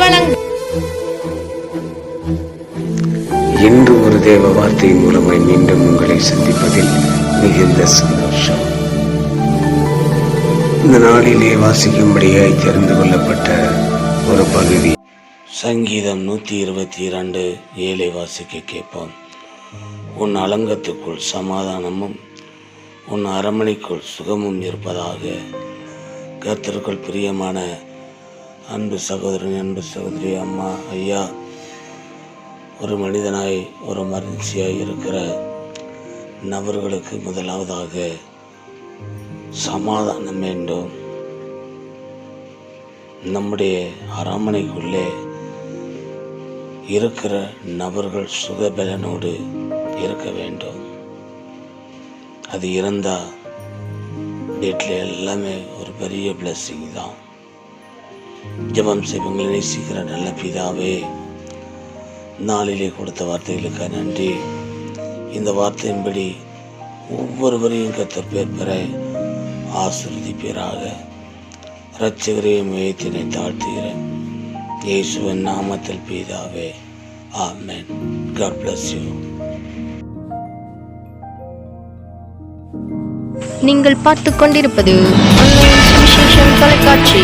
வழங்கும் இன்று ஒரு தேவ வார்த்தை மூலமாய் மீண்டும் உங்களை சந்திப்பதில் மிகுந்த சந்தோஷம். இந்த நாளிலே வாசிக்கும்படியாய் தெரிந்து கொள்ளப்பட்ட ஒரு பகுதி. சங்கீதம் நூற்றி இருபத்தி இரண்டு ஏழை வாசிக்க கேட்போம். உன் அலங்கத்துக்குள் சமாதானமும் உன் அரமனைக்குள் சுகமும் இருப்பதாக கர்த்தருக்குள் பிரியமான அன்பு சகோதரன் அன்பு சகோதரி அம்மா ஐயா. ஒரு மனிதனாய் ஒரு மகிழ்ச்சியாய் இருக்கிற நபர்களுக்கு முதலாவதாக சமாதானம் வேண்டும். நம்முடைய அரமனைக்குள்ளே இருக்கிற நபர்கள் சுகபலனோடு இருக்க வேண்டும். அது இருந்தால் வீட்டில் எல்லாமே ஒரு பெரிய பிளஸ்ஸிங் தான். ஜபம் செய்வங்களை நேசிக்கிற நல்ல பிதாவே. நாளிலே கொடுத்த வார்த்தைகளுக்கு நன்றி. இந்த வார்த்தையின்படி ஒவ்வொருவரையும் கத்தர் பேர் பெற ஆசிர்வதிப்பீராக. இரட்சகரையும் ஏத்தினை தாழ்த்துகிறேன் இயேசுவின் நாமத்தில் பீதாவே. ஆமேன். காட் பிளஸ் யூ நீங்கள் பார்த்துக் கொண்டிருப்பது தொலைக்காட்சி.